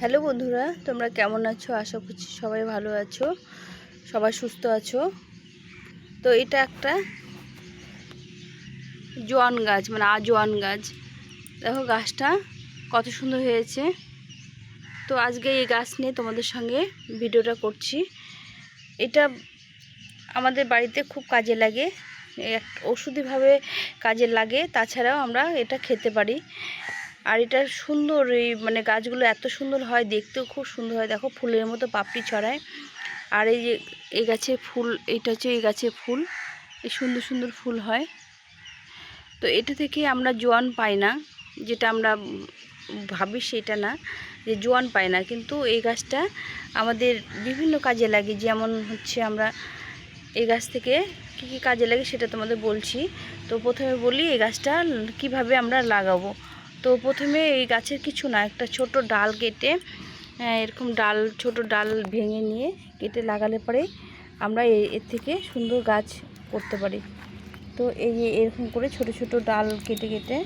Hello বন্ধুরা, তোমরা কেমন আছো? আশা করছি সবাই ভালো আছো, সবাই সুস্থ আছো। তো এটা একটা জোয়ান গাছ মানে আজোয়ান গাছ। দেখো গাছটা কত সুন্দর হয়েছে। তো আজকে এই গাছ নিয়ে তোমাদের সঙ্গে ভিডিওটা করছি। এটা আমাদের বাড়িতে খুব কাজে লাগে ওষুধিভাবে কাজে লাগে, তাছাড়াও আমরা এটা খেতে পারি। আর এটা সুন্দর, এই মানে গাছগুলো এত সুন্দর হয়, দেখতেও খুব সুন্দর হয়। দেখো, ফুলের মতো পাপড়ি ছড়ায়। আর এই যে, এই গাছে ফুল, এটা হচ্ছে এই গাছে ফুল। এই সুন্দর সুন্দর ফুল হয়। তো এটা থেকে আমরা জোয়ান পাই না, যেটা আমরা ভাবি সেটা না, যে জোয়ান পাই না। কিন্তু এই গাছটা আমাদের বিভিন্ন কাজে লাগে। যেমন হচ্ছে আমরা এই গাছ থেকে কী কী কাজে লাগে সেটা তোমাদের বলছি। তো প্রথমে বলি, এই গাছটা কীভাবে আমরা লাগাবো। তো প্রথমে এই গাছের কিছু না একটা ছোট ডাল কেটে হ্যাঁ, এরকম ডাল ছোট ডাল ভেঙে নিয়ে কেটে লাগালে পরে আমরা এর থেকে সুন্দর গাছ করতে পারি। তো এই এরকম করে ছোট ছোট ডাল কেটে কেটে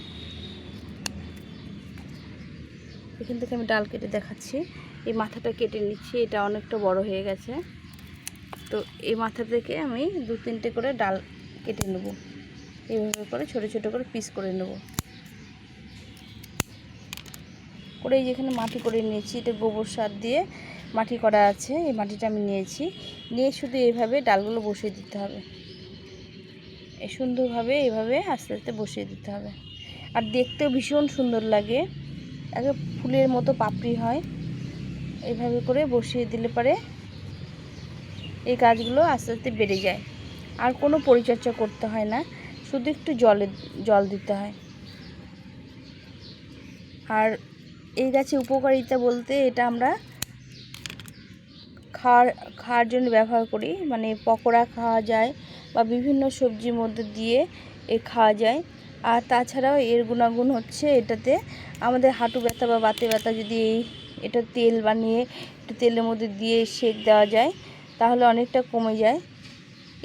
এখান থেকে আমি ডাল কেটে দেখাচ্ছি। এই মাথাটা কেটে নিচ্ছি এটা অনেকটা বড় হয়ে গেছে। তো এই মাথা থেকে আমি দু তিনটে করে ডাল কেটে নেব। এইভাবে করে ছোট ছোট করে পিস করে নেব। করে যেখানে মাটি করে নিয়েছি, এটা গোবর সার দিয়ে মাটি করা আছে, এই মাটিটা আমি নিয়েছি। নিয়ে শুধু এইভাবে ডালগুলো বসিয়ে দিতে হবে। এই সুন্দরভাবে এইভাবে আস্তে আস্তে বসিয়ে দিতে হবে। আর দেখতেও ভীষণ সুন্দর লাগে। আগে ফুলের মতো পাপড়ি হয়। এইভাবে করে বসিয়ে দিলে পরে এই গাছগুলো আস্তে আস্তে বেড়ে যায়। আর কোনো পরিচর্যা করতে হয় না, শুধু একটু জলে, জল দিতে হয়। আর এই গাছে উপকারিতা বলতে এটা আমরা খাওয়ার খাওয়ার জন্য ব্যবহার করি। মানে পকোড়া খাওয়া যায় বা বিভিন্ন সবজির মধ্যে দিয়ে এ খাওয়া যায়। আর তাছাড়াও এর গুণাগুণ হচ্ছে এটাতে আমাদের হাঁটু ব্যথা বা বাতে ব্যথা যদি এই, এটা তেল বানিয়ে একটু তেলের মধ্যে দিয়ে সেক দেওয়া যায়, তাহলে অনেকটা কমে যায়।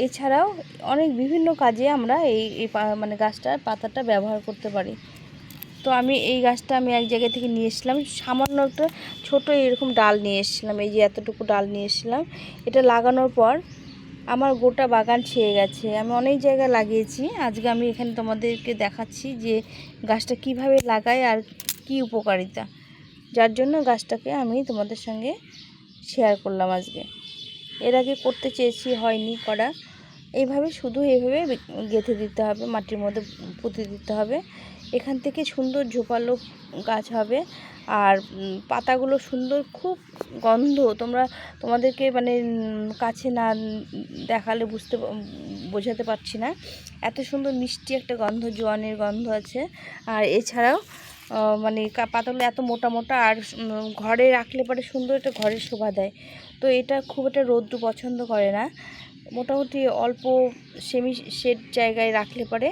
এছাড়াও অনেক বিভিন্ন কাজে আমরা এই মানে গাছটার পাতাটা ব্যবহার করতে পারি। তো আমি এই গাছটা আমি এক জায়গা থেকে নিয়ে এসেছিলাম। সামান্য একটা ছোটো এরকম ডাল নিয়ে এসেছিলাম, এই যে এতটুকু ডাল নিয়ে এসেছিলাম। এটা লাগানোর পর আমার গোটা বাগান ছেয়ে গেছে। আমি অনেক জায়গায় লাগিয়েছি। আজকে আমি এখানে তোমাদেরকে দেখাচ্ছি যে গাছটা কীভাবে লাগায় আর কি উপকারিতা। যার জন্য গাছটাকে আমি তোমাদের সঙ্গে শেয়ার করলাম আজকে। এর আগে করতে চেয়েছি, হয়নি করা। এইভাবে, শুধু এইভাবে গেঁথে দিতে হবে, মাটির মধ্যে পুঁতে দিতে হবে। এখান থেকে সুন্দর ঝোপালো গাছ হবে। আর পাতাগুলো সুন্দর, খুব গন্ধ। তোমরা, তোমাদেরকে মানে কাছে না দেখালে বুঝতে বোঝাতে পারছি না। এত সুন্দর মিষ্টি একটা গন্ধ, জোয়ানের গন্ধ আছে। আর এছাড়াও মানে পাতাগুলো এত মোটা মোটা আর ঘরে রাখলে পরে সুন্দর একটা ঘরের শোভা দেয়। তো এটা খুব একটা রৌদ্র পছন্দ করে না। মোটামুটি অল্প সেমি, শেড জায়গায় রাখলে পরে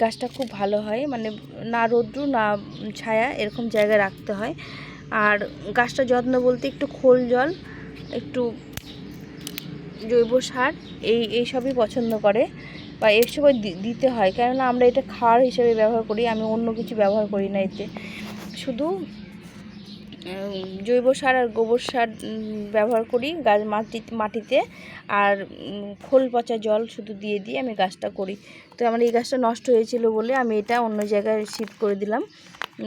গাছটা খুব ভালো হয় মানে না রৌদ্র, না ছায়া এরকম জায়গায় রাখতে হয়। আর গাছটা যত্ন বলতে একটু খোল জল, একটু জৈব সার, এই এই সবই পছন্দ করে বা এসবই দি- দিতে হয়। কেননা আমরা এটা খাওয়ার হিসেবে ব্যবহার করি, আমি অন্য কিছু ব্যবহার করি না এতে। শুধু জৈব সার আর গোবর সার ব্যবহার করি গাছ মাটি, মাটিতে। আর খোল পচা জল শুধু দিয়ে দিয়ে আমি গাছটা করি। তো আমার এই গাছটা নষ্ট হয়েছিল বলে আমি এটা অন্য জায়গায় শিফট করে দিলাম।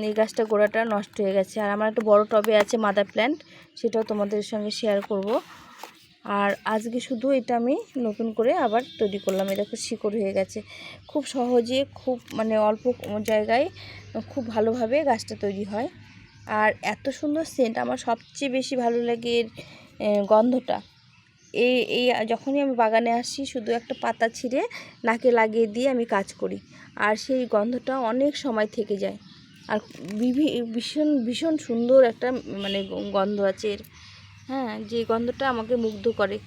এই গাছটা গোড়াটা নষ্ট হয়ে গেছে। আর আমার একটা বড় টবে আছে মাদার প্ল্যান্ট সেটাও তোমাদের সঙ্গে শেয়ার করব। আর আজকে শুধু এটা আমি নতুন করে আবার তৈরি করলাম। এটা খুব শিকড় হয়ে গেছে। খুব সহজে, খুব মানে অল্প জায়গায় খুব ভালোভাবে গাছটা তৈরি হয়। আর এত সুন্দর সেন্ট আমার সবচেয়ে বেশি ভালো লাগে গন্ধটা। এই এই যখনই আমি বাগানে আসি, শুধু একটা পাতা ছিঁড়ে নাকে লাগিয়ে দিয়ে আমি কাজ করি। আর সেই গন্ধটা অনেক সময় থেকে যায়। আর বিভি, ভীষণ ভীষণ সুন্দর একটা মানে গন্ধ আছে এর। হ্যাঁ যে গন্ধটা আমাকে মুগ্ধ করে।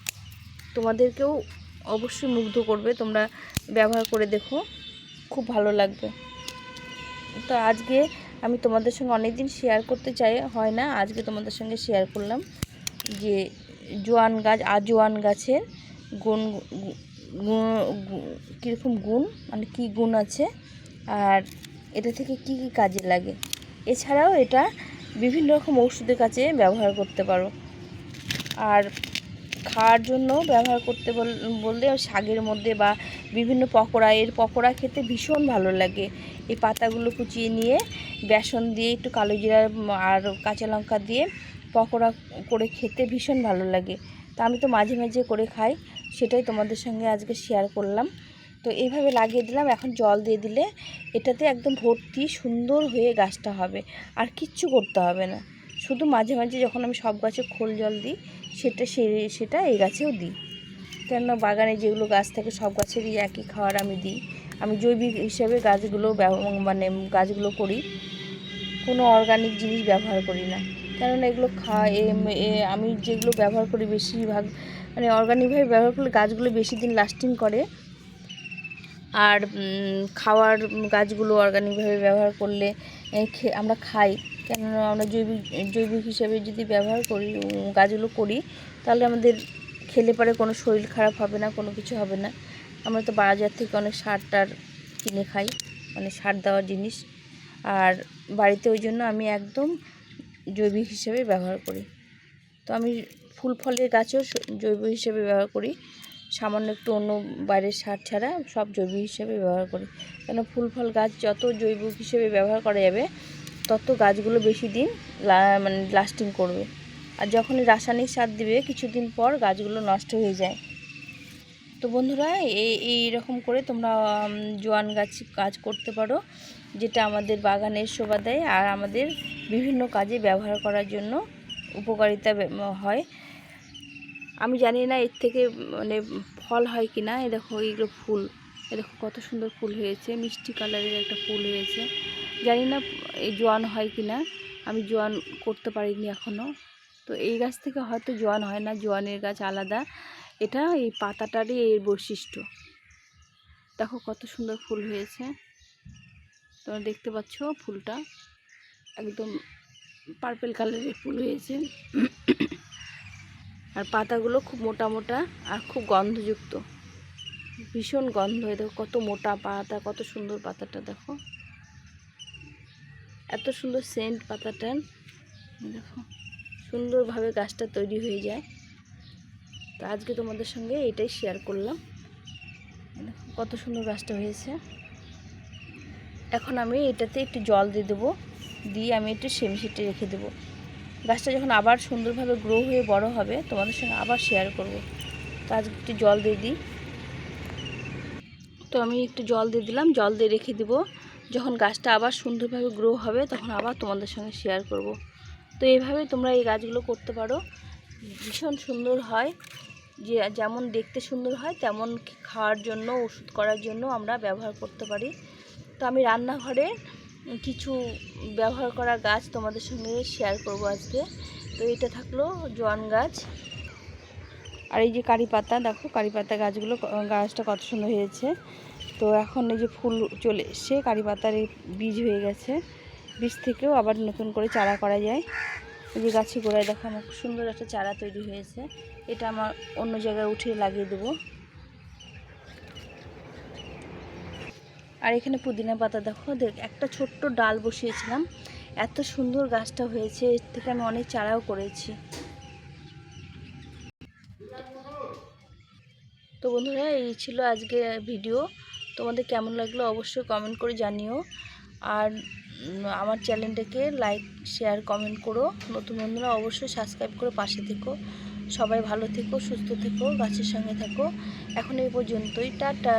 তোমাদেরকেও অবশ্যই মুগ্ধ করবে। তোমরা ব্যবহার করে দেখো। খুব ভালো লাগবে। তো আজকে আমি তোমাদের সঙ্গে অনেক দিন শেয়ার করতে চাই, হয় না? আজকে তোমাদের সঙ্গে শেয়ার করলাম যে জোয়ান গাছ, আজোয়ান গাছের গুণ কীরকম গুণ? মানে কী গুণ আছে? আর এটা থেকে কি কি কাজে লাগে? এছাড়াও এটা বিভিন্ন রকম ওষুধের কাছে ব্যবহার করতে পারো। আর খাওয়ার জন্য ব্যবহার করতে বল- বললে শাকের মধ্যে বা বিভিন্ন পকোড়া, এর পকোড়া খেতে ভীষণ ভালো লাগে। এই পাতাগুলো কুচিয়ে নিয়ে বেসন দিয়ে, একটু কালো জিরা আর কাঁচা লঙ্কা দিয়ে পকোড়া করে খেতে ভীষণ ভালো লাগে। তা আমি তো মাঝে মাঝে করে খাই, সেটাই তোমাদের সঙ্গে আজকে শেয়ার করলাম। তো এইভাবে লাগিয়ে দিলাম, এখন জল দিয়ে দিলে এটাতে একদম ভর্তি সুন্দর হয়ে গাছটা হবে, আর কিচ্ছু করতে হবে না। শুধু মাঝে মাঝে যখন আমি সব গাছে খোল জল দিই, সেটা সে, সেটা এই গাছেও দিই। কেননা বাগানে যেগুলো গাছ থাকে, সব গাছেরই একই খাবার আমি দিই। আমি জৈবিক হিসেবে গাছগুলো মানে গাছগুলো করি, কোনো অর্গানিক জিনিস ব্যবহার করি না। কেননা এগুলো খা এ- এ- আমি যেগুলো ব্যবহার করি বেশিরভাগ মানে অর্গানিকভাবে ব্যবহার করলে গাছগুলো বেশি দিন লাস্টিং করে। আর খাওয়ার গাছগুলো অর্গানিকভাবে ব্যবহার করলে আমরা খাই। কেননা আমরা জৈবিক জৈবিক হিসাবে যদি ব্যবহার করি গাছগুলো করি, তাহলে আমাদের খেলে পরে কোনো শরীর খারাপ হবে না, কোনো কিছু হবে না। আমরা তো বাজার থেকে অনেক সার টার কিনে খাই মানে সার দেওয়ার জিনিস। আর বাড়িতে ওই জন্য আমি একদম জৈবিক হিসেবে ব্যবহার করি। তো আমি ফুল ফলের গাছও জৈব হিসেবে ব্যবহার করি। সামান্য একটু অন্য বাইরের সার ছাড়া সব জৈব হিসেবে ব্যবহার করি। কেন ফুল ফল গাছ যত জৈব হিসেবে ব্যবহার করা যাবে, তত গাছগুলো বেশি দিন মানে লাস্টিং করবে। আর যখনই রাসায়নিক সার দিবে, কিছুদিন পর গাছগুলো নষ্ট হয়ে যায়। তো বন্ধুরা, এই এই রকম করে তোমরা জোয়ান গাছ, কাজ করতে পারো। যেটা আমাদের বাগানের শোভা দেয় আর আমাদের বিভিন্ন কাজে ব্যবহার করার জন্য উপকারিতা হয়। আমি জানি না এর থেকে মানে ফল হয় কি না এ দেখো, এইগুলো ফুল। এ দেখো, কত সুন্দর ফুল হয়েছে। মিষ্টি কালারের একটা ফুল হয়েছে। জানি না এই জোয়ান হয় কি না আমি জোয়ান করতে পারিনি এখনও তো এই গাছ থেকে হয়তো জোয়ান হয় না। জোয়ানের গাছ আলাদা। এটা এই পাতাটারই এর বৈশিষ্ট্য। দেখো, কত সুন্দর ফুল হয়েছে। তোমরা দেখতে পাচ্ছ ফুলটা। একদম পার্পেল কালারের ফুল হয়েছে। আর পাতাগুলো খুব মোটা মোটা আর খুব গন্ধযুক্ত। ভীষণ গন্ধ, এই দেখো কত মোটা পাতা, কত সুন্দর পাতাটা, দেখো। এত সুন্দর সেন্ট পাতাটার দেখো। সুন্দরভাবে গাছটা তৈরি হয়ে যায়। তো আজকে তোমাদের সঙ্গে এটাই শেয়ার করলাম। কত সুন্দর গাছটা হয়েছে। এখন আমি এটাতে একটু জল দিয়ে দেবো। দিয়ে আমি একটু সেমিসিটে রেখে দেবো। গাছটা যখন আবার সুন্দরভাবে গ্রো হয়ে বড় হবে, তোমাদের সঙ্গে আবার শেয়ার করব। তো আজকে একটু জল দিয়ে দিই। তো আমি একটু জল দিয়ে দিলাম, জল দিয়ে রেখে দেব। যখন গাছটা আবার সুন্দরভাবে গ্রো হবে, তখন আবার তোমাদের সঙ্গে শেয়ার করব। তো এইভাবে তোমরা এই গাছগুলো করতে পারো। ভীষণ সুন্দর হয়। যে যেমন দেখতে সুন্দর হয়, তেমন খাওয়ার জন্য, ওষুধ করার জন্য আমরা ব্যবহার করতে পারি। তো আমি রান্নাঘরে কিছু ব্যবহার করা গাছ তোমাদের সঙ্গে শেয়ার করব আজকে। তো এটা থাকল জোয়ান গাছ। আর এই যে কারি পাতা, দেখো কারি পাতা গাছগুলো গাছটা কত সুন্দর হয়েছে। তো এখন এই যে ফুল চলে এসছে, কারি পাতার এই বীজ হয়ে গেছে। বীজ থেকেও আবার নতুন করে চারা করা যায়। এই যে গাছের গোড়ায় দেখো আমার সুন্দর একটা চারা তৈরি হয়েছে। এটা আমার অন্য জায়গায় উঠিয়ে লাগিয়ে দেবো। আর এখানে পুদিনা পাতা দেখো, দেখ, একটা ছোট্ট ডাল বসিয়েছিলাম। এত সুন্দর গাছটা হয়েছে, এর থেকে আমি অনেক চারাও করেছি। তো বন্ধুরা, এই ছিল আজকে ভিডিও। তোমাদের কেমন লাগল অবশ্যই কমেন্ট করে জানিও। আর আমার চ্যানেলটাকে লাইক শেয়ার কমেন্ট করো। নতুন বন্ধুরা, অবশ্যই সাবস্ক্রাইব করে পাশে থেকো। সবাই ভালো থেকো, সুস্থ থেকো, গাছের সঙ্গে থাকো। এখন এই পর্যন্তই, টাটা।